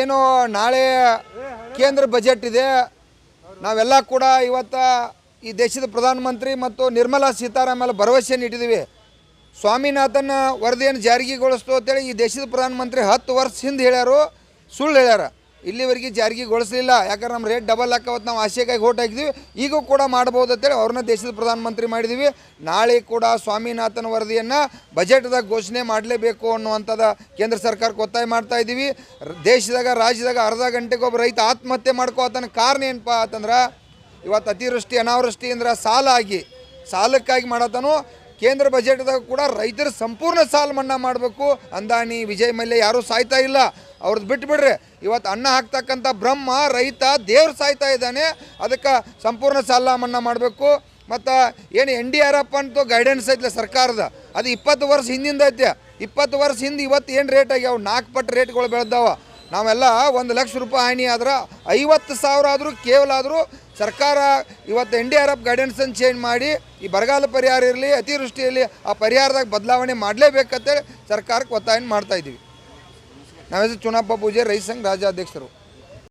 ಏನು ನಾಳೆ ಕೇಂದ್ರ ಬಜೆಟ್ ಇದೆ. ನಾವೆಲ್ಲ ಕೂಡ ಇವತ್ತು ಈ ದೇಶದ ಪ್ರಧಾನಮಂತ್ರಿ ಮತ್ತು ನಿರ್ಮಲಾ ಸೀತಾರಾಮನ್ ಭರವಸೆ ನೀಡಿದ್ದೀವಿ ಸ್ವಾಮಿನಾಥನ್ ವರದಿಯನ್ನು ಜಾರಿಗೆಗೊಳಿಸ್ತು ಅಂತೇಳಿ ಈ ದೇಶದ ಪ್ರಧಾನಮಂತ್ರಿ ಹತ್ತು ವರ್ಷ ಹಿಂದೆ ಹೇಳ್ಯಾರು, ಸುಳ್ಳು ಹೇಳ್ಯಾರ. ಇಲ್ಲಿವರೆಗೆ ಜಾರಿಗೆಗೊಳಿಸಲಿಲ್ಲ ಯಾಕಂದ್ರೆ ನಮ್ಮ ರೇಟ್ ಡಬಲ್ ಹಾಕವತ್ತು ನಾವು ಆಸೆಗಾಗಿ ಓಟ್ ಹಾಕಿದ್ವಿ. ಈಗೂ ಕೂಡ ಮಾಡ್ಬೋದು ಅಂತೇಳಿ ಅವ್ರನ್ನ ದೇಶದ ಪ್ರಧಾನಮಂತ್ರಿ ಮಾಡಿದ್ದೀವಿ ನಾಳೆ ಕೂಡ ಸ್ವಾಮಿನಾಥನ್ ವರದಿಯನ್ನು ಬಜೆಟ್ದಾಗ ಘೋಷಣೆ ಮಾಡಲೇಬೇಕು ಅನ್ನುವಂಥದ ಕೇಂದ್ರ ಸರ್ಕಾರಕ್ಕೆ ಒತ್ತಾಯ ಮಾಡ್ತಾ ಇದ್ದೀವಿ. ದೇಶದಾಗ, ರಾಜ್ಯದಾಗ ಅರ್ಧ ಗಂಟೆಗೊಬ್ಬ ರೈತ ಆತ್ಮಹತ್ಯೆ ಮಾಡ್ಕೋತನ ಕಾರಣ ಏನಪ್ಪ ಅಂತಂದ್ರೆ ಇವತ್ತು ಅತಿವೃಷ್ಟಿ, ಅನಾವೃಷ್ಟಿ ಅಂದ್ರೆ ಸಾಲ ಆಗಿ, ಸಾಲಕ್ಕಾಗಿ ಮಾಡತಾನು ಕೇಂದ್ರ ಬಜೆಟ್ದಾಗ ಕೂಡ ರೈತರ ಸಂಪೂರ್ಣ ಸಾಲ ಮನ್ನಾ ಮಾಡಬೇಕು. ಅಂದಾನಿ ವಿಜಯ್ ಮಲ್ಯ ಯಾರೂ ಸಾಯ್ತಾ ಇಲ್ಲ. ಅವ್ರದ್ದು ಬಿಟ್ಬಿಡ್ರಿ. ಇವತ್ತು ಅನ್ನ ಹಾಕ್ತಕ್ಕಂಥ ಬ್ರಹ್ಮ, ರೈತ, ದೇವ್ರು ಸಾಯ್ತಾ ಇದ್ದಾನೆ. ಅದಕ್ಕೆ ಸಂಪೂರ್ಣ ಸಾಲ ಮನ್ನಾ ಮಾಡಬೇಕು. ಮತ್ತು ಏನು ಎನ್ ಡಿ ಆರ್ ಎಫ್ ಅಂತೂ ಗೈಡೆನ್ಸ್ ಐತಲ್ಲ ಸರ್ಕಾರದ. ಅದು ಇಪ್ಪತ್ತು ವರ್ಷ ಹಿಂದಿಂದ ಐತೆ. ಇಪ್ಪತ್ತು ವರ್ಷ ಹಿಂದೆ ಇವತ್ತು ಏನು ರೇಟ್ ಆಗ್ಯಾವ? ನಾಲ್ಕು ಪಟ್ಟು ರೇಟ್ಗಳು ಬೆಳೆದಾವ. ನಾವೆಲ್ಲ ಒಂದು ಲಕ್ಷ ರೂಪಾಯಿ ಹಾನಿ ಆದ್ರೆ ಐವತ್ತು ಸಾವಿರ ಆದರೂ ಕೇವಲ ಆದರೂ ಸರ್ಕಾರ ಇವತ್ತು ಎನ್ ಡಿ ಆರ್ ಎಫ್ ಗೈಡೆನ್ಸನ್ನು ಚೇಂಜ್ ಮಾಡಿ, ಈ ಬರಗಾಲ ಪರಿಹಾರ ಇರಲಿ ಅತಿವೃಷ್ಟಿಯಲ್ಲಿ ಆ ಪರಿಹಾರದಾಗ ಬದಲಾವಣೆ ಮಾಡಲೇಬೇಕಂತೇಳಿ ಸರ್ಕಾರಕ್ಕೆ ಒತ್ತಾಯ ಮಾಡ್ತಾ ಇದ್ದೀವಿ. ನಾವೆಲ್ಲ ಚುನಾಪ ಪೂಜೆ ರೈತ ಸಂಘ ರಾಜ್ಯಾಧ್ಯಕ್ಷರು